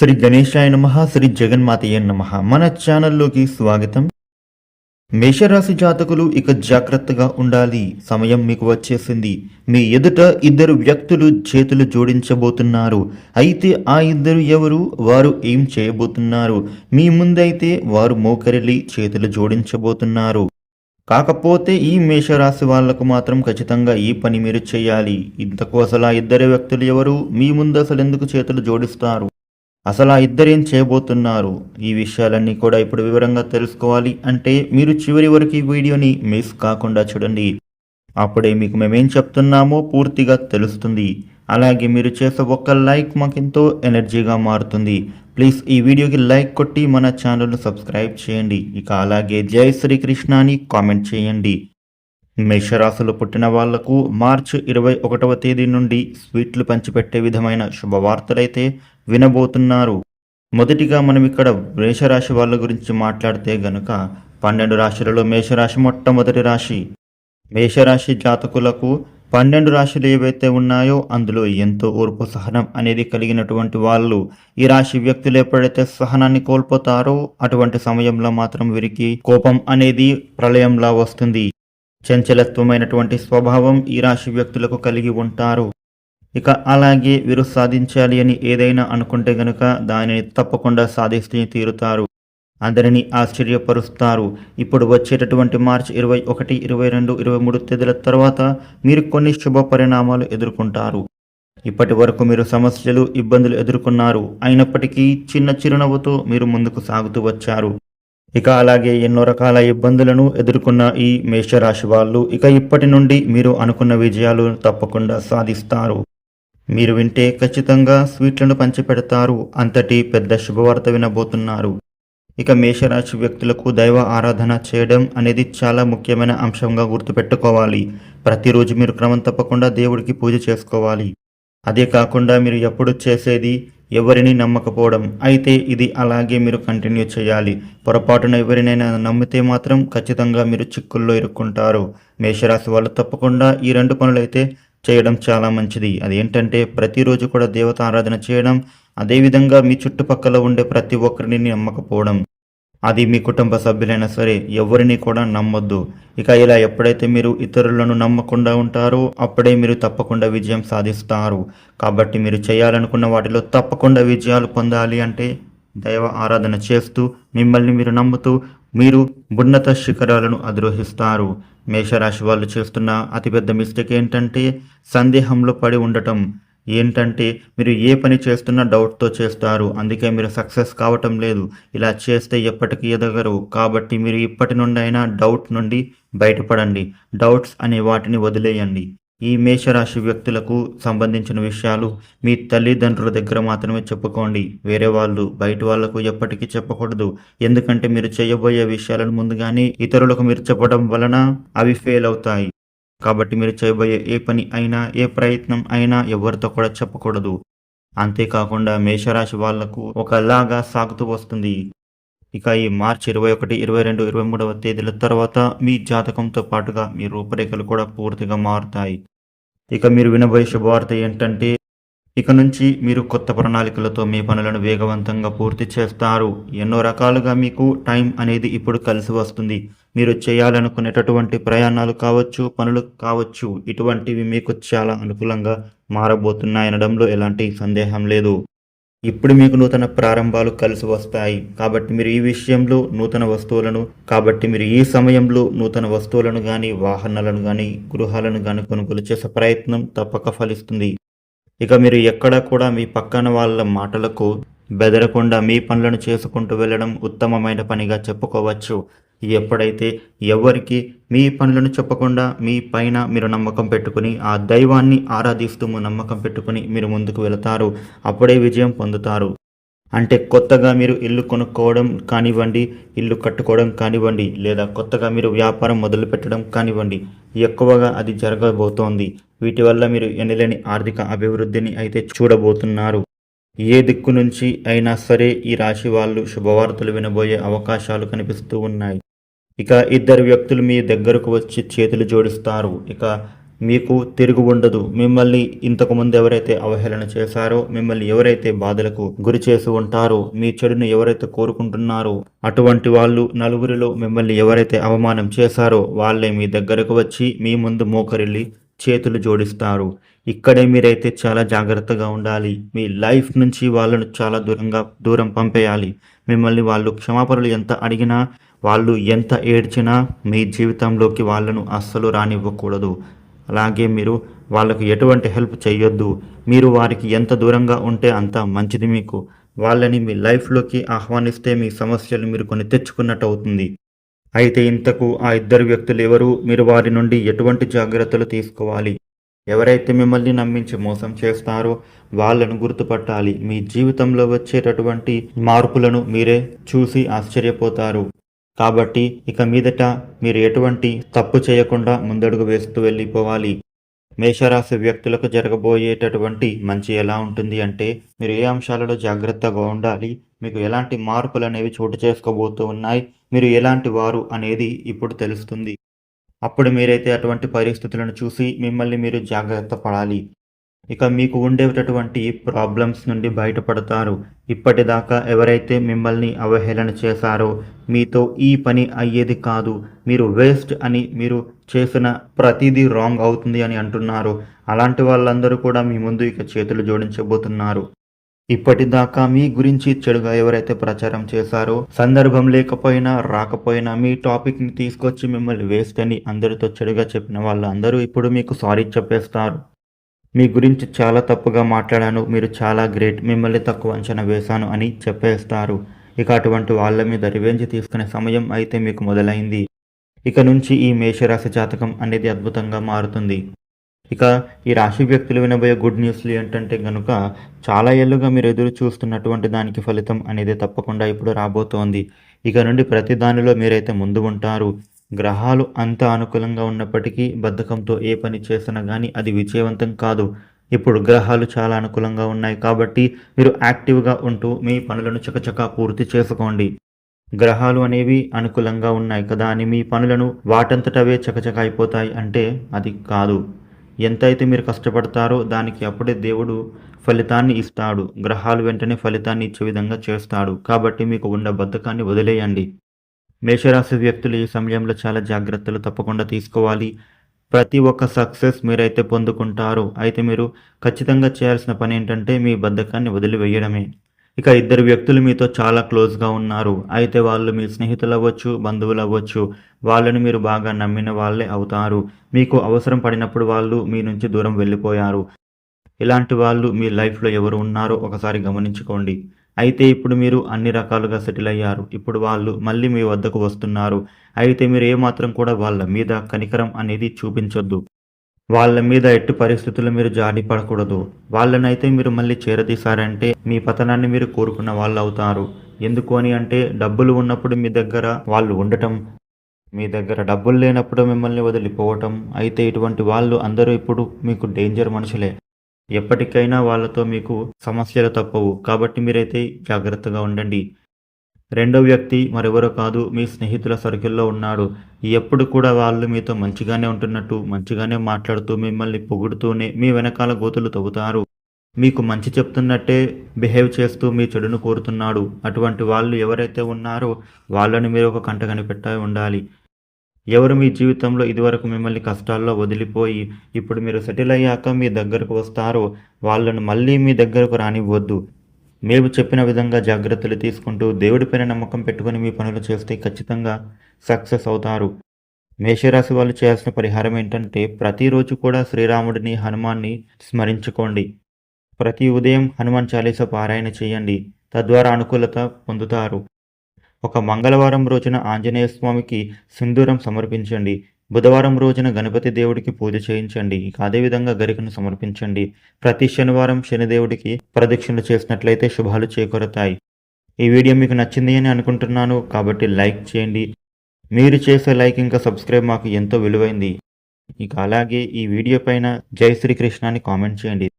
శ్రీ గణేశాయ నమ శ్రీ జగన్మాతయ్య నమ. మన ఛానల్లోకి స్వాగతం. మేషరాశి జాతకులు ఇక జాగ్రత్తగా ఉండాలి. సమయం మీకు వచ్చేసింది. మీ ఎదుట ఇద్దరు వ్యక్తులు చేతులు జోడించబోతున్నారు. అయితే ఆ ఇద్దరు ఎవరు? వారు ఏం చేయబోతున్నారు? మీ ముందైతే వారు మోకరిల్లి చేతులు జోడించబోతున్నారు. కాకపోతే ఈ మేషరాశి వాళ్ళకు మాత్రం ఖచ్చితంగా ఈ పని మీరు చేయాలి. ఇంతకు అసలు ఆ ఇద్దరు వ్యక్తులు ఎవరు? మీ ముందు అసలు ఎందుకు చేతులు జోడిస్తారు? అసలు ఆ ఇద్దరేం చేయబోతున్నారు? ఈ విషయాలన్నీ కూడా ఇప్పుడు వివరంగా తెలుసుకోవాలి అంటే మీరు చివరి వరకు ఈ వీడియోని మిస్ కాకుండా చూడండి. అప్పుడే మీకు మేమేం చెప్తున్నామో పూర్తిగా తెలుస్తుంది. అలాగే మీరు చేసే ఒక్క లైక్ మాకెంతో ఎనర్జీగా మారుతుంది. ప్లీజ్ ఈ వీడియోకి లైక్ కొట్టి మన ఛానల్ను సబ్స్క్రైబ్ చేయండి. ఇక అలాగే జై శ్రీకృష్ణ అని కామెంట్ చేయండి. మేషరాశిలో పుట్టిన వాళ్ళకు మార్చి ఇరవై ఒకటవ తేదీ నుండి స్వీట్లు పంచిపెట్టే విధమైన శుభవార్తలైతే వినబోతున్నారు. మొదటిగా మనం ఇక్కడ మేషరాశి వాళ్ళ గురించి మాట్లాడితే గనుక పన్నెండు రాశులలో మేషరాశి మొట్టమొదటి రాశి. మేషరాశి జాతకులకు పన్నెండు రాశులు ఏవైతే ఉన్నాయో అందులో ఎంతో ఓర్పు సహనం అనేది కలిగినటువంటి వాళ్ళు. ఈ రాశి వ్యక్తులు ఎప్పుడైతే సహనాన్ని కోల్పోతారో అటువంటి సమయంలో మాత్రం వీరికి కోపం అనేది ప్రళయంలా వస్తుంది. చంచలత్వమైనటువంటి స్వభావం ఈ రాశి వ్యక్తులకు కలిగి ఉంటారు. ఇక అలాగే వీరు సాధించాలి అని ఏదైనా అనుకుంటే గనుక దానిని తప్పకుండా సాధిస్తూ తీరుతారు. అందరినీ ఆశ్చర్యపరుస్తారు. ఇప్పుడు వచ్చేటటువంటి మార్చ్ ఇరవై ఒకటి ఇరవై రెండు ఇరవై మూడు తేదీల తర్వాత మీరు కొన్ని శుభ పరిణామాలు ఎదుర్కొంటారు. ఇప్పటి వరకు మీరు సమస్యలు ఇబ్బందులు ఎదుర్కొన్నారు. అయినప్పటికీ చిన్న చిరునవ్వుతో మీరు ముందుకు సాగుతూ వచ్చారు. ఇక అలాగే ఎన్నో రకాల ఇబ్బందులను ఎదుర్కొన్న ఈ మేషరాశి వాళ్ళు ఇక ఇప్పటి నుండి మీరు అనుకున్న విజయాలు తప్పకుండా సాధిస్తారు. మీరు వింటే ఖచ్చితంగా స్వీట్లను పంచిపెడతారు. అంతటి పెద్ద శుభవార్త వినబోతున్నారు. ఇక మేషరాశి వ్యక్తులకు దైవ ఆరాధన చేయడం అనేది చాలా ముఖ్యమైన అంశంగా గుర్తుపెట్టుకోవాలి. ప్రతిరోజు మీరు క్రమం తప్పకుండా దేవుడికి పూజ చేసుకోవాలి. అదే కాకుండా మీరు ఎప్పుడు చేసేది ఎవరిని నమ్మకపోవడం. అయితే ఇది అలాగే మీరు కంటిన్యూ చేయాలి. పొరపాటున ఎవరినైనా నమ్మితే మాత్రం ఖచ్చితంగా మీరు చిక్కుల్లో ఇరుక్కుంటారు. మేషరాశి వాళ్ళు తప్పకుండా ఈ రెండు పనులైతే చేయడం చాలా మంచిది. అదేంటంటే ప్రతిరోజు కూడా దేవత ఆరాధన చేయడం అదేవిధంగా మీ చుట్టుపక్కల ఉండే ప్రతి ఒక్కరిని నమ్మకపోవడం. అది మీ కుటుంబ సభ్యులైనా సరే ఎవరిని కూడా నమ్మొద్దు. ఇక ఇలా ఎప్పుడైతే మీరు ఇతరులను నమ్మకుండా ఉంటారో అప్పుడే మీరు తప్పకుండా విజయం సాధిస్తారు. కాబట్టి మీరు చేయాలనుకున్న వాటిలో తప్పకుండా విజయాలు పొందాలి అంటే దైవ ఆరాధన చేస్తూ మిమ్మల్ని మీరు నమ్ముతూ మీరు ఉన్నత శిఖరాలను అధిరోహిస్తారు. మేషరాశి వాళ్ళు చేస్తున్న అతిపెద్ద మిస్టేక్ ఏంటంటే సందేహంలో పడి ఉండటం. ఏంటంటే మీరు ఏ పని చేస్తున్నా డౌట్తో చేస్తారు. అందుకే మీరు సక్సెస్ కావటం లేదు. ఇలా చేస్తే ఎప్పటికీ ఎదగరు. కాబట్టి మీరు ఇప్పటి నుండి అయినా డౌట్ నుండి బయటపడండి. డౌట్స్ అనే వాటిని వదిలేయండి. ఈ మేషరాశి వ్యక్తులకు సంబంధించిన విషయాలు మీ తల్లిదండ్రుల దగ్గర మాత్రమే చెప్పుకోండి. వేరే వాళ్ళు బయట వాళ్ళకు ఎప్పటికీ చెప్పకూడదు. ఎందుకంటే మీరు చేయబోయే విషయాలను ముందుగానే ఇతరులకు మీరు చెప్పడం వలన అవి ఫెయిల్ అవుతాయి. కాబట్టి మీరు చేయబోయే ఏ పని అయినా ఏ ప్రయత్నం అయినా ఎవరితో కూడా చెప్పకూడదు. అంతేకాకుండా మేషరాశి వాళ్ళకు ఒకలాగా సాగుతూ వస్తుంది. ఇక ఈ మార్చి ఇరవై ఒకటి ఇరవై రెండు ఇరవై మూడవ తేదీల తర్వాత మీ జాతకంతో పాటుగా మీ రూపురేఖలు కూడా పూర్తిగా మారుతాయి. ఇక మీరు వినబోయే శుభవార్త ఏంటంటే ఇక నుంచి మీరు కొత్త ప్రణాళికలతో మీ పనులను వేగవంతంగా పూర్తి చేస్తారు. ఎన్నో రకాలుగా మీకు టైం అనేది ఇప్పుడు కలిసి వస్తుంది. మీరు చేయాలనుకునేటటువంటి ప్రయాణాలు కావచ్చు పనులు కావచ్చు ఇటువంటివి మీకు చాలా అనుకూలంగా మారబోతున్నాయనడంలో ఎలాంటి సందేహం లేదు. ఇప్పుడు మీకు నూతన ప్రారంభాలు కలిసి వస్తాయి. కాబట్టి మీరు ఈ విషయంలో నూతన వస్తువులను కాబట్టి మీరు ఈ సమయంలో నూతన వస్తువులను కానీ వాహనాలను కానీ గృహాలను కానీ కొనుగోలు చేసే ప్రయత్నం తప్పక ఫలిస్తుంది. ఇక మీరు ఎక్కడ కూడా మీ పక్కన వాళ్ళ మాటలకు బెదరకుండా మీ పనులను చేసుకుంటూ వెళ్ళడం ఉత్తమమైన పనిగా చెప్పుకోవచ్చు. ఎప్పుడైతే ఎవరికి మీ పనులను చెప్పకుండా మీ పైన మీరు నమ్మకం పెట్టుకుని ఆ దైవాన్ని ఆరాధిస్తూ నమ్మకం పెట్టుకుని మీరు ముందుకు వెళతారు అప్పుడే విజయం పొందుతారు. అంటే కొత్తగా మీరు ఇల్లు కొనుక్కోవడం కానివ్వండి ఇల్లు కట్టుకోవడం కానివ్వండి లేదా కొత్తగా మీరు వ్యాపారం మొదలు పెట్టడం కానివ్వండి ఎక్కువగా అది జరగబోతోంది. వీటి వల్ల మీరు ఎనలేని ఆర్థిక అభివృద్ధిని అయితే చూడబోతున్నారు. ఏ దిక్కు నుంచి అయినా సరే ఈ రాశి వాళ్ళు శుభవార్తలు వినబోయే అవకాశాలు కనిపిస్తూ ఉన్నాయి. ఇక ఇద్దరు వ్యక్తులు మీ దగ్గరకు వచ్చి చేతులు జోడిస్తారు. ఇక మీకు తిరుగు ఉండదు. మిమ్మల్ని ఇంతకు ముందు ఎవరైతే అవహేళన చేశారో మిమ్మల్ని ఎవరైతే బాధలకు గురి చేసి ఉంటారో మీ చెడును ఎవరైతే కోరుకుంటున్నారో అటువంటి వాళ్ళు నలుగురిలో మిమ్మల్ని ఎవరైతే అవమానం చేశారో వాళ్ళే మీ దగ్గరకు వచ్చి మీ ముందు మోకరిల్లి చేతులు జోడిస్తారు. ఇక్కడే మీరైతే చాలా జాగ్రత్తగా ఉండాలి. మీ లైఫ్ నుంచి వాళ్ళను చాలా దూరంగా దూరం పంపేయాలి. మిమ్మల్ని వాళ్ళు క్షమాపణలు ఎంత అడిగినా వాళ్ళు ఎంత ఏడ్చినా మీ జీవితంలోకి వాళ్ళను అస్సలు రానివ్వకూడదు. అలాగే మీరు వాళ్ళకు ఎటువంటి హెల్ప్ చేయొద్దు మీరు వారికి ఎంత దూరంగా ఉంటే అంత మంచిది మీకు. వాళ్ళని మీ లైఫ్లోకి ఆహ్వానిస్తే మీ సమస్యలు మీరు కొని తెచ్చుకున్నట్టు అవుతుంది అయితే ఇంతకు ఆ ఇద్దరు వ్యక్తులు ఎవరు? మీరు వారి నుండి ఎటువంటి జాగ్రత్తలు తీసుకోవాలి? ఎవరైతే మిమ్మల్ని నమ్మించి మోసం చేస్తారో వాళ్ళను గుర్తుపట్టాలి. మీ జీవితంలో వచ్చేటటువంటి మార్పులను మీరే చూసి ఆశ్చర్యపోతారు. కాబట్టి ఇక మీదట మీరు ఎటువంటి తప్పు చేయకుండా ముందడుగు వేస్తూ వెళ్ళిపోవాలి. మేషరాశి వ్యక్తులకు జరగబోయేటటువంటి మంచి ఎలా ఉంటుంది అంటే మీరు ఏ అంశాలలో జాగ్రత్తగా ఉండాలి మీకు ఎలాంటి మార్పులు అనేవి చోటు చేసుకోబోతూ ఉన్నాయి మీరు ఎలాంటి వారు అనేది ఇప్పుడు తెలుస్తుంది. అప్పుడు మీరైతే అటువంటి పరిస్థితులను చూసి మిమ్మల్ని మీరు జాగ్రత్త పడాలి. ఇక మీకు ఉండేటటువంటి ప్రాబ్లమ్స్ నుండి బయటపడతారు. ఇప్పటిదాకా ఎవరైతే మిమ్మల్ని అవహేళన చేశారో మీతో ఈ పని అయ్యేది కాదు. మీరు వేస్ట్ అని మీరు చేసిన ప్రతిదీ రాంగ్ అవుతుంది అని అంటున్నారు. అలాంటి వాళ్ళందరూ కూడా మీ ముందు ఇక చేతులు జోడించబోతున్నారు. ఇప్పటిదాకా మీ గురించి చెడుగా ఎవరైతే ప్రచారం చేశారో సందర్భం లేకపోయినా రాకపోయినా మీ టాపిక్ని తీసుకొచ్చి మిమ్మల్ని వేస్ట్ అని అందరితో చెడుగా చెప్పిన వాళ్ళందరూ ఇప్పుడు మీకు సారీ చెప్పేస్తారు. మీ గురించి చాలా తప్పుగా మాట్లాడాను మీరు చాలా గ్రేట్ మిమ్మల్ని తక్కువ అంచనా వేశాను అని చెప్పేస్తారు. ఇక అటువంటి వాళ్ళ మీద రివెంజ్ తీసుకునే సమయం అయితే మీకు మొదలైంది. ఇక నుంచి ఈ మేషరాశి జాతకం అనేది అద్భుతంగా మారుతుంది. ఇక ఈ రాశి వ్యక్తులు వినబోయే గుడ్ న్యూస్లు ఏంటంటే కనుక చాలా ఏళ్ళుగా మీరు ఎదురు చూస్తున్నటువంటి దానికి ఫలితం అనేది తప్పకుండా ఇప్పుడు రాబోతోంది. ఇక నుండి ప్రతి దానిలో మీరైతే ముందు ఉంటారు. గ్రహాలు అంత అనుకూలంగా ఉన్నప్పటికీ బద్ధకంతో ఏ పని చేసినా కానీ అది విజయవంతం కాదు. ఇప్పుడు గ్రహాలు చాలా అనుకూలంగా ఉన్నాయి కాబట్టి మీరు యాక్టివ్గా ఉంటూ మీ పనులను చకచకా పూర్తి చేసుకోండి. గ్రహాలు అనేవి అనుకూలంగా ఉన్నాయి కదా అని మీ పనులను వాటంతటవే చకచక అయిపోతాయి అంటే అది కాదు. ఎంతైతే మీరు కష్టపడతారో దానికి అప్పుడే దేవుడు ఫలితాన్ని ఇస్తాడు. గ్రహాలు వెంటనే ఫలితాన్ని ఇచ్చే విధంగా చేస్తాడు. కాబట్టి మీకు ఉన్న బద్ధకాన్ని వదిలేయండి. మేషరాశి వ్యక్తులు ఈ సమయంలో చాలా జాగ్రత్తలు తప్పకుండా తీసుకోవాలి. ప్రతి ఒక్క సక్సెస్ మీరైతే పొందుకుంటారు. అయితే మీరు ఖచ్చితంగా చేయాల్సిన పని ఏంటంటే మీ బద్ధకాన్ని వదిలివేయడమే. ఇక ఇద్దరు వ్యక్తులు మీతో చాలా క్లోజ్గా ఉన్నారు. అయితే వాళ్ళు మీ స్నేహితులు అవ్వచ్చు బంధువులు అవ్వచ్చు వాళ్ళని మీరు బాగా నమ్మిన వాళ్ళే అవుతారు. మీకు అవసరం పడినప్పుడు వాళ్ళు మీ నుంచి దూరం వెళ్ళిపోయారు. ఇలాంటి వాళ్ళు మీ లైఫ్లో ఎవరు ఉన్నారో ఒకసారి గమనించుకోండి. అయితే ఇప్పుడు మీరు అన్ని రకాలుగా సెటిల్ అయ్యారు. ఇప్పుడు వాళ్ళు మళ్ళీ మీ వద్దకు వస్తున్నారు. అయితే మీరు ఏమాత్రం కూడా వాళ్ళ మీద కనికరం అనేది చూపించొద్దు. వాళ్ళ మీద ఎట్టి పరిస్థితుల్లో మీరు జాడి పడకూడదు. వాళ్ళనైతే మీరు మళ్ళీ చేరదీశారంటే మీ పతనాన్ని మీరు కోరుకున్న వాళ్ళు అవుతారు. ఎందుకు అని అంటే డబ్బులు ఉన్నప్పుడు మీ దగ్గర వాళ్ళు ఉండటం మీ దగ్గర డబ్బులు లేనప్పుడు మిమ్మల్ని వదిలిపోవటం. అయితే ఇటువంటి వాళ్ళు అందరూ ఇప్పుడు మీకు డేంజర్ మనుషులే. ఎప్పటికైనా వాళ్ళతో మీకు సమస్యలు తప్పవు. కాబట్టి మీరైతే జాగ్రత్తగా ఉండండి. రెండో వ్యక్తి మరెవరో కాదు మీ స్నేహితుల సర్కిల్లో ఉన్నాడు. ఎప్పుడు కూడా వాళ్ళు మీతో మంచిగానే ఉంటున్నట్టు మంచిగానే మాట్లాడుతూ మిమ్మల్ని పొగుడుతూనే మీ వెనకాల గోతులు తవ్వుతారు. మీకు మంచి చెప్తున్నట్టే బిహేవ్ చేస్తూ మీ చెడును కోరుతున్నాడు. అటువంటి వాళ్ళు ఎవరైతే ఉన్నారో వాళ్ళని మీరు ఒక కంట కనిపెట్ట ఉండాలి. ఎవరు మీ జీవితంలో ఇదివరకు మిమ్మల్ని కష్టాల్లో వదిలిపోయి ఇప్పుడు మీరు సెటిల్ అయ్యాక మీ దగ్గరకు వస్తారో వాళ్ళను మళ్ళీ మీ దగ్గరకు రానివ్వద్దు. మేము చెప్పిన విధంగా జాగ్రత్తలు తీసుకుంటూ దేవుడిపైన నమ్మకం పెట్టుకుని మీ పనులు చేస్తే ఖచ్చితంగా సక్సెస్ అవుతారు. మేషరాశి వాళ్ళు చేయాల్సిన పరిహారం ఏంటంటే ప్రతిరోజు కూడా శ్రీరాముడిని హనుమాన్ని స్మరించుకోండి. ప్రతి ఉదయం హనుమాన్ చాలీస పారాయణ చేయండి. తద్వారా అనుకూలత పొందుతారు. ఒక మంగళవారం రోజున ఆంజనేయ స్వామికి సింధూరం సమర్పించండి. బుధవారం రోజున గణపతి దేవుడికి పూజ చేయించండి. అదేవిధంగా గరికను సమర్పించండి. ప్రతి శనివారం శనిదేవుడికి ప్రదక్షిణలు చేసినట్లయితే శుభాలు చేకూరతాయి. ఈ వీడియో మీకు నచ్చింది అని అనుకుంటున్నాను. కాబట్టి లైక్ చేయండి. మీరు చేసే లైక్ ఇంకా సబ్స్క్రైబ్ మాకు ఎంతో విలువైంది. ఇక అలాగే ఈ వీడియో పైన జై శ్రీకృష్ణ అని కామెంట్ చేయండి.